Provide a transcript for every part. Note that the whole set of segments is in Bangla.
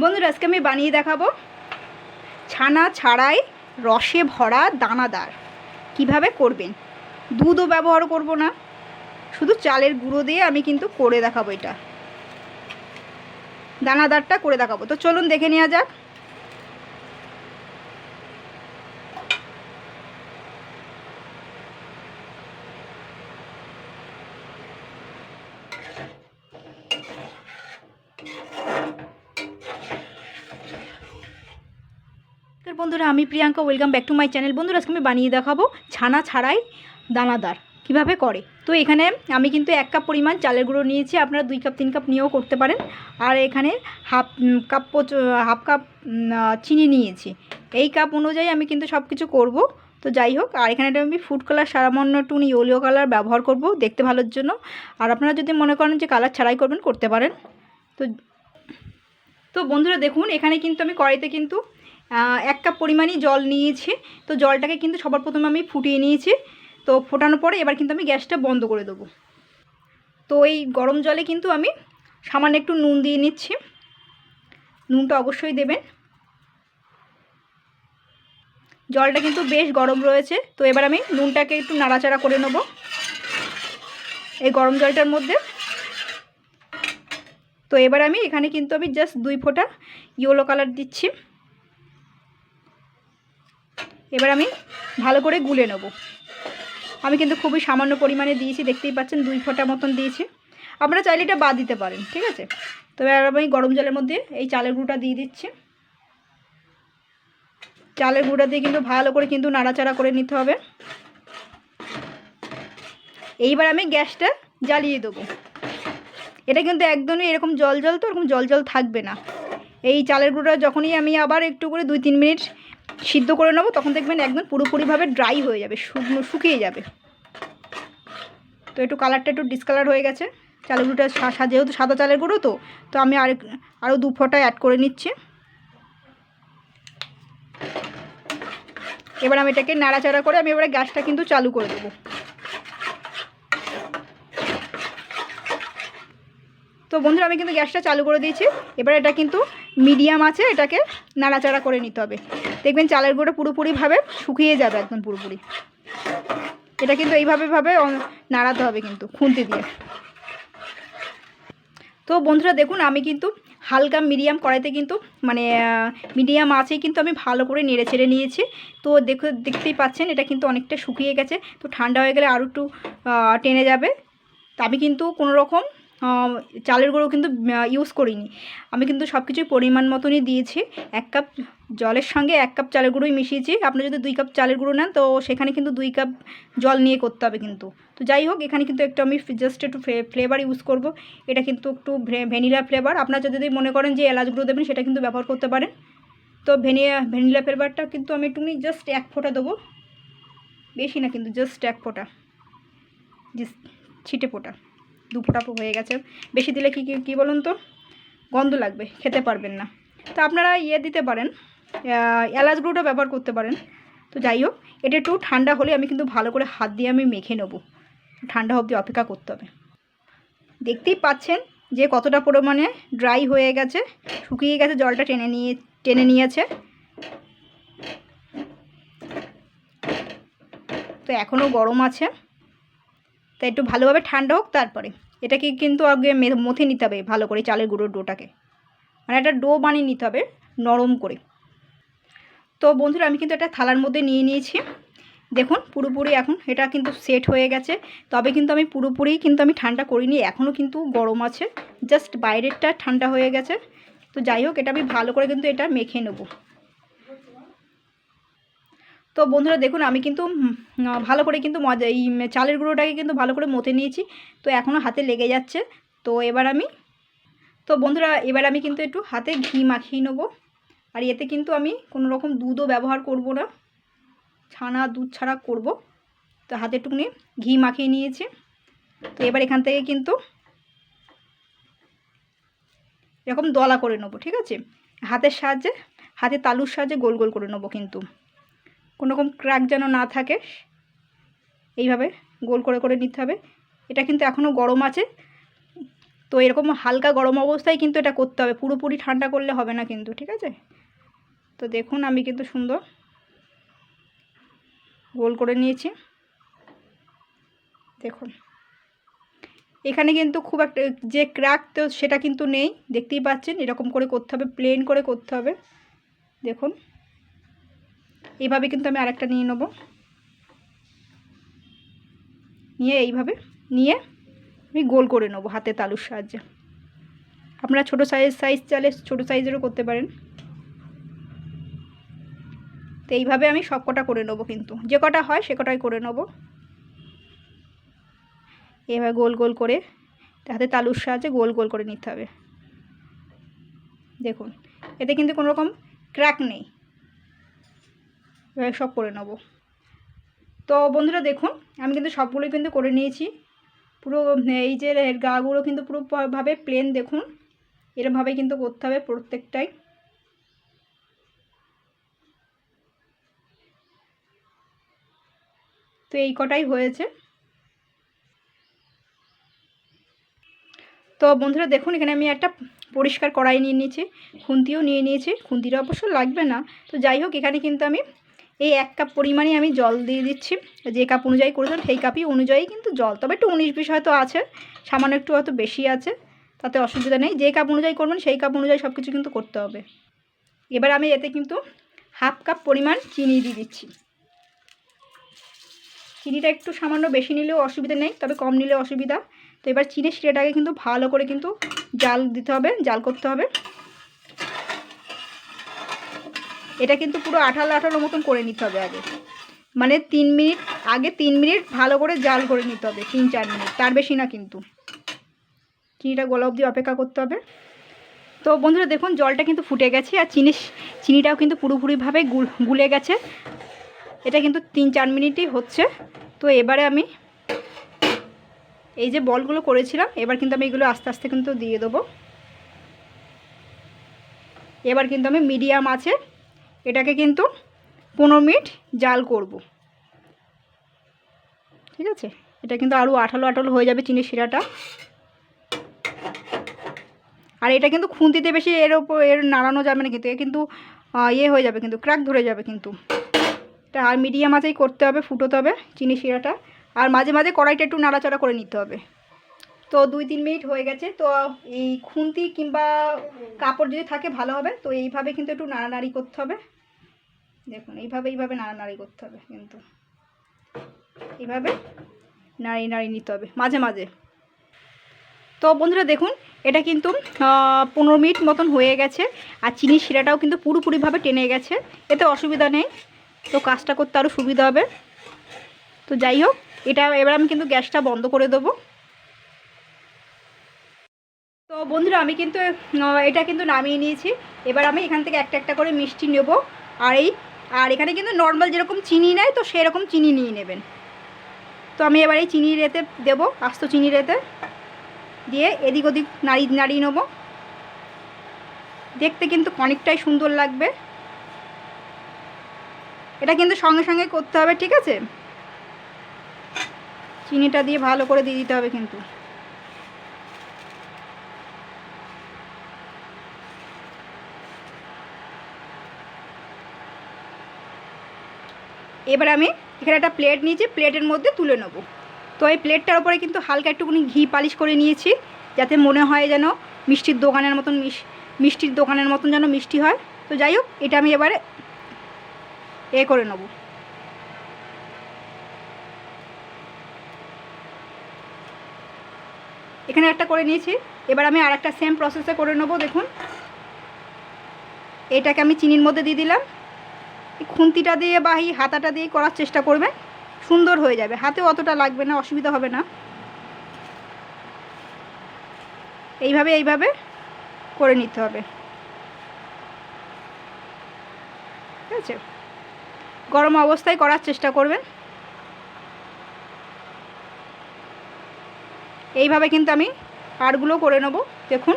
বন্ধুরা, আজকে আমি বানিয়ে দেখাবো ছানা ছাড়াই রসে ভরা দানাদার। কীভাবে করবেন? দুধও ব্যবহার করব না। শুধু চালের গুঁড়ো দিয়ে আমি কিন্তু করে দেখাবো এটা। দানাদারটা করে দেখাবো। তো চলুন দেখে নেওয়া যাক। বন্ধুরা, আমি Priyanka welcome back to my channel বন্ধুরা, আজকে আমি বানিয়ে দেখাবো ছানা ছাড়াই দানাদার, কীভাবে করে। তো এখানে আমি কিন্তু এক কাপ পরিমাণ চালের গুঁড়ো নিয়েছি, আপনারা দুই কাপ, তিন কাপ নিয়েও করতে পারেন। আর এখানে হাফ কাপ হাফ কাপ চিনি নিয়েছি। এই কাপ অনুযায়ী আমি কিন্তু সব কিছু করব। তো যাই হোক, আর এখানে আমি ফুড কালার সামান্য একটু ইয়েলো কালার ব্যবহার করব, দেখতে ভালোর জন্য। আর আপনারা যদি মনে করেন যে কালার ছাড়াই করবেন, করতে পারেন। তো তো বন্ধুরা দেখুন, এখানে কিন্তু আমি কড়াইতে কিন্তু এক কাপ পরিমাণই জল নিয়েছি। তো জলটাকে কিন্তু সবার প্রথমে আমি ফুটিয়ে নিয়েছি। তো ফোটানোর পরে এবার কিন্তু আমি গ্যাসটা বন্ধ করে দেবো। তো এই গরম জলে কিন্তু আমি সামান্য একটু নুন দিয়ে নিচ্ছি। নুনটা অবশ্যই দেবেন। জলটা কিন্তু বেশ গরম রয়েছে। তো এবার আমি নুনটাকে একটু নাড়াচাড়া করে নেব। এই গরম জলটার মধ্যে। তো এবার আমি এখানে কিন্তু আমি জাস্ট দুই ফোঁটা ইয়েলো কালার দিচ্ছি। এবার আমি ভালো করে গুলে নেব। আমি কিন্তু খুবই সামান্য পরিমাণে দিয়েছি, দেখতেই পাচ্ছেন দুই ফোঁটা মতন দিয়েছি। আপনারা চাইলে এটা বাদ দিতে পারেন, ঠিক আছে? তো এবার আমি গরম জলের মধ্যে এই চালের গুঁড়োটা দিয়ে দিচ্ছি। চালের গুঁড়োটা দিয়ে কিন্তু ভালো করে কিন্তু নাড়াচাড়া করে নিতে হবে। এইবার আমি গ্যাসটা জ্বালিয়ে দেবো। এটা কিন্তু একদমই এরকম জল জল তো, এরকম জল জল থাকবে না। এই চালের গুঁড়োটা যখনই আমি আবার একটু করে দুই তিন মিনিট সিদ্ধ করে নেব, তখন দেখবেন একদম পুরোপুরিভাবে ড্রাই হয়ে যাবে, শুকনো, শুকিয়ে যাবে। তো একটু কালারটা একটু ডিসকালার হয়ে গেছে। চালের গুঁড়োটা যেহেতু সাদা চালের গুঁড়ো, তো তো আমি আর আরও দু ফোঁটা অ্যাড করে নিচ্ছি। এবার আমি এটাকে নাড়াচাড়া করে আমি এবারে গ্যাসটা কিন্তু চালু করে দেবো। তো বন্ধুরা, আমি কিন্তু গ্যাসটা চালু করে দিয়েছি। এবার এটা কিন্তু মিডিয়াম আছে, এটাকে নাড়াচাড়া করে নিতে হবে। দেখবেন চালের গুঁড়ো পুরোপুরিভাবে শুকিয়ে যাবে একদম পুরোপুরি। এটা কিন্তু এইভাবে ভাবে নাড়াতে হবে কিন্তু খুন্তি দিয়ে। তো বন্ধুরা দেখুন, আমি কিন্তু হালকা মিডিয়াম কড়াইতে কিন্তু মানে মিডিয়াম আছেই কিন্তু আমি ভালো করে নেড়ে ছেড়ে নিয়েছি। তো দেখো, দেখতেই পাচ্ছেন এটা কিন্তু অনেকটা শুকিয়ে গেছে। তো ঠান্ডা হয়ে গেলে আরও একটু টেনে যাবে। তো আমি কিন্তু কোনো রকম চালের গুঁড়ো কিন্তু ইউজ করিনি। আমি কিন্তু সব কিছুই পরিমাণ মতনই দিয়েছি। এক কাপ জলের সঙ্গে এক কাপ চালের গুঁড়োই মিশিয়েছি। আপনি যদি দুই কাপ চালের গুঁড়ো নেন, তো সেখানে কিন্তু দুই কাপ জল নিয়ে করতে হবে কিন্তু। তো যাই হোক, এখানে কিন্তু একটু আমি জাস্ট একটু ফ্লেভার ইউজ করব। এটা কিন্তু একটু ভ্যানিলা ফ্লেভার আপনারা যদি মনে করেন যে এলাচ গুঁড়ো দেবেন, সেটা কিন্তু ব্যবহার করতে পারেন। তো ভ্যানিলা ভ্যানিলা ফ্লেভারটা কিন্তু আমি একটুখানি জাস্ট এক ফোঁটা দেবো। বেশি না কিন্তু জাস্ট এক ফোঁটা। জাস্ট ছিটে ফোঁটা। দু ফোঁটা হয়ে গেছে। বেশি দিলে কি, কি- বলুন তো? গন্ধ লাগবে, খেতে পারবেন না। তো আপনারা ইয়ে দিতে পারেন এলাচ গুঁড়োটা ব্যবহার করতে পারেন। তো যাই হোক, এটা একটু ঠান্ডা হলে আমি কিন্তু ভালো করে হাত দিয়ে আমি মেখে নেব। ঠান্ডা অবধি অপেক্ষা করতে হবে। দেখতেই পাচ্ছেন যে কতটা পরিমাণে ড্রাই হয়ে গেছে, শুকিয়ে গেছে, জলটা টেনে নিয়ে, টেনে নিয়েছে। তো এখনও গরম আছে। তাই একটু ভালোভাবে ঠান্ডা হোক তারপরে। এটাকে কিন্তু আগে মথে নিতে হবে ভালো করে চালের গুঁড়োর ডোটাকে। মানে একটা ডো বানিয়ে নিতে হবে নরম করে। তো বন্ধুরা, আমি কিন্তু একটা থালার মধ্যে নিয়ে নিয়েছি। দেখুন, পুরোপুরি এখন এটা কিন্তু সেট হয়ে গেছে। তবে কিন্তু আমি পুরোপুরি কিন্তু আমি ঠান্ডা করিনি, এখনও কিন্তু গরম আছে। জাস্ট বাইরেরটা ঠান্ডা হয়ে গেছে। তো যাই হোক, এটা আমি ভালো করে কিন্তু এটা মেখে নেব। তো বন্ধুরা দেখুন, আমি কিন্তু ভালো করে কিন্তু মজা, এই চালের গুঁড়োটাকে কিন্তু ভালো করে মতে নিয়েছি। তো এখনও হাতে লেগে যাচ্ছে। তো এবার আমি, তো বন্ধুরা, এবার আমি কিন্তু একটু হাতে ঘি মাখিয়ে নেব। আর এতে কিন্তু আমি কোনো রকম দুধও ব্যবহার করব না। ছানা দুধ ছাড়া করব। তো হাতে একটুখানি ঘি মাখিয়ে নিয়েছি। তো এবার এখান থেকে কিন্তু এরকম দলা করে নেব, ঠিক আছে? হাতের সাহায্যে হাতে তালুর সাহায্যে গোল গোল করে নেব কিন্তু। কোনো রকম ক্র্যাক যেন না থাকে, এইভাবে গোল করে করে নিতে হবে। এটা কিন্তু এখনও গরম আছে। তো তো এরকম হালকা গরম অবস্থায় কিন্তু এটা করতে হবে। পুরোপুরি ঠান্ডা করলে হবে না কিন্তু, ঠিক আছে? তো দেখুন আমি কিন্তু সুন্দর গোল করে নিয়েছি। দেখুন। এখানে কিন্তু খুব একটা, যে ক্র্যাক তো সেটা কিন্তু নেই, দেখতেই পাচ্ছেন, এরকম করে করতে হবে প্লেন করে করতে হবে। দেখুন। এইভাবে কিন্তু আমি আরেকটা নিয়ে নেব। নিয়ে এইভাবে, নিয়ে আমি গোল করে নেব হাতে তালুর সাহায্যে। আপনারা ছোটো সাইজ সাইজ চালে ছোটো সাইজেরও করতে পারেন। তো এইভাবে আমি সব কটা করে নেব কিন্তু। যে কটা হয় সে কটাই করে নেব। এভাবে গোল গোল করে হাতে তালুর সাহায্যে গোল গোল করে নিতে হবে। দেখুন, এতে কিন্তু কোনো রকম ক্র্যাক নেই। সব করে নেব। তো বন্ধুরা দেখুন, আমি কিন্তু সবগুলোই কিন্তু করে নিয়েছি। পুরো, এই যে গাগুলো কিন্তু পুরোভাবে প্লেন দেখুন। এরমভাবে কিন্তু করতে হবে প্রত্যেকটাই। তো এই কটাই হয়েছে। তো বন্ধুরা দেখুন, এখানে আমি একটা পরিষ্কার কড়াই নিয়ে নিয়েছি, খুন্তিও নিয়ে নিয়েছি। খুন্তিটা অবশ্য লাগবে না। তো যাই হোক, এখানে কিন্তু আমি এই এক কাপ পরিমাণে আমি জল দিয়ে দিচ্ছি। যে কাপ অনুযায়ী করেছেন সেই কাপই অনুযায়ী কিন্তু জল। তবে একটু উনিশ বিশ হয়তো আছে, সামান্য একটু হয়তো বেশি আছে, তাতে অসুবিধা নেই। যে কাপ অনুযায়ী করবেন সেই কাপ অনুযায়ী সব কিছু কিন্তু করতে হবে। এবার আমি এতে কিন্তু হাফ কাপ পরিমাণ চিনি দিয়ে দিচ্ছি। চিনিটা একটু সামান্য বেশি নিলেও অসুবিধা নেই, তবে কম নিলে অসুবিধা। তো এবার চিনি শিরাটাকে কিন্তু ভালো করে কিন্তু জাল দিতে হবে, জাল করতে হবে। এটা কিন্তু পুরো আঠালো আঠালো মতন করে নিতে হবে আগে। মানে তিন মিনিট, আগে তিন মিনিট ভালো করে জাল করে নিতে হবে, তিন চার মিনিট। তার বেশি না কিন্তু। চিনিটা গোলা অবধি অপেক্ষা করতে হবে। তো বন্ধুরা দেখুন, জলটা কিন্তু ফুটে গেছে আর চিনি, চিনিটাও কিন্তু পুরোপুরিভাবে গুলে গেছে। এটা কিন্তু তিন চার মিনিটই হচ্ছে। তো এবারে আমি এই যে বলগুলো করেছিলাম, এবার কিন্তু আমি এগুলো আস্তে আস্তে কিন্তু দিয়ে দেবো। এবার কিন্তু আমি মিডিয়াম আছে। এটাকে কিন্তু পনেরো মিনিট জাল করব। ঠিক আছে? এটা কিন্তু আরও আঠালো আঠালো হয়ে যাবে চিনির শিরাটা। আর এটা কিন্তু খুন্তিতে বেশি এর ওপর এর নাড়ানো যাবে না কিন্তু, এ কিন্তু ইয়ে হয়ে যাবে কিন্তু, ক্র্যাক ধরে যাবে কিন্তু। এটা আর মিডিয়াম আছেই করতে হবে, ফুটোতে হবে চিনি শিরাটা। আর মাঝে মাঝে কড়াইটা একটু নাড়াচাড়া করে নিতে হবে। তো দুই তিন মিনিট হয়ে গেছে, তো এই খুন্তি কিংবা কাপড় যদি থাকে ভালো হবে, তো এইভাবে কিন্তু একটু নাড়ানাড়ি করতে হবে। দেখুন, এইভাবে এইভাবে নাড়ানাড়ি করতে হবে কিন্তু। এইভাবে নাড়িয়ে নাড়িয়ে নিতে হবে, মাঝে মাঝে। তো বন্ধুরা দেখুন, এটা কিন্তু পনেরো মিনিট মতন হয়ে গেছে, আর চিনির শিরাটাও কিন্তু পুরোপুরিভাবে টেনে গেছে। এতে অসুবিধা নেই, তো কাজটা করতে আরও সুবিধা হবে। তো যাই হোক, এটা এবার আমি কিন্তু গ্যাসটা বন্ধ করে দেবো। তো বন্ধুরা, আমি কিন্তু এটা কিন্তু নামিয়ে নিয়েছি। এবার আমি এখান থেকে একটা একটা করে মিষ্টি নেব, আর এই আর এখানে কিন্তু নর্মাল যেরকম চিনি নেয়, তো সেরকম চিনি নিয়ে নেবেন। তো আমি এবার এই চিনি রেতে দেবো, আস্ত চিনি রেতে দিয়ে এদিক ওদিক নাড়িয়ে নাড়িয়ে নেব। দেখতে কিন্তু অনেকটাই সুন্দর লাগবে। এটা কিন্তু সঙ্গে সঙ্গে করতে হবে, ঠিক আছে? চিনিটা দিয়ে ভালো করে দিয়ে দিতে হবে কিন্তু। এবার আমি এখানে একটা প্লেট নিয়েছি প্লেটের মধ্যে তুলে নেব। তো এই প্লেটটার ওপরে কিন্তু হালকা একটুখানি ঘি পালিশ করে নিয়েছি, যাতে মনে হয় যেন মিষ্টির দোকানের মতন মিষ্টির দোকানের মতন যেন মিষ্টি হয়। তো যাই হোক, এটা আমি এবারে এ করে নেব। এখানে একটা করে নিয়েছি। এবার আমি আর একটা সেম প্রসেসে করে নেব, দেখুন। এটাকে আমি চিনির মধ্যে দিয়ে দিলাম। খুন্তিটা দিয়ে বা এই হাতাটা দিয়ে করার চেষ্টা করবেন সুন্দর হয়ে যাবে। হাতে অতটা লাগবে না, অসুবিধা হবে না। এইভাবে এইভাবে করে নিতে হবে। ঠিক আছে? গরম অবস্থায় করার চেষ্টা করবেন। এইভাবে কিন্তু আমি পাড়গুলো করে নেব। দেখুন,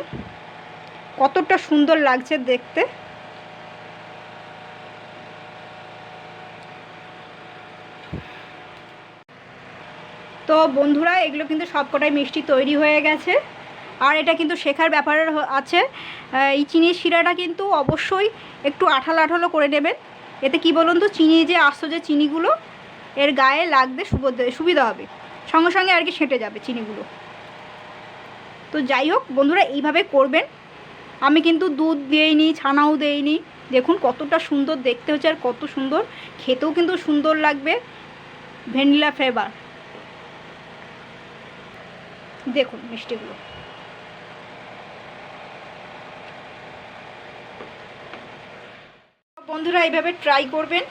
কতটা সুন্দর লাগছে দেখতে। তো বন্ধুরা, এগুলো কিন্তু সবকটাই মিষ্টি তৈরি হয়ে গেছে। আর এটা কিন্তু শেখার ব্যাপার আছে। এই চিনির শিরাটা কিন্তু অবশ্যই একটু আঠালো আঠালো করে নেবেন। এতে কি বলুন তো, চিনি যে আসতো যে চিনিগুলো, এর গায়ে লাগতে সুবিধা হবে। সঙ্গে সঙ্গে আর কি সেঁটে যাবে চিনিগুলো। তো যাই হোক, বন্ধুরা, এইভাবে করবেন। আমি কিন্তু দুধ দিইনি, ছানাও দেইনি। দেখুন কতটা সুন্দর দেখতে হচ্ছে আর কত সুন্দর। খেতেও কিন্তু সুন্দর লাগবে। Vanilla flavour. দেখুন মিষ্টিগুলো। বন্ধুরা এইভাবে ট্রাই করবেন।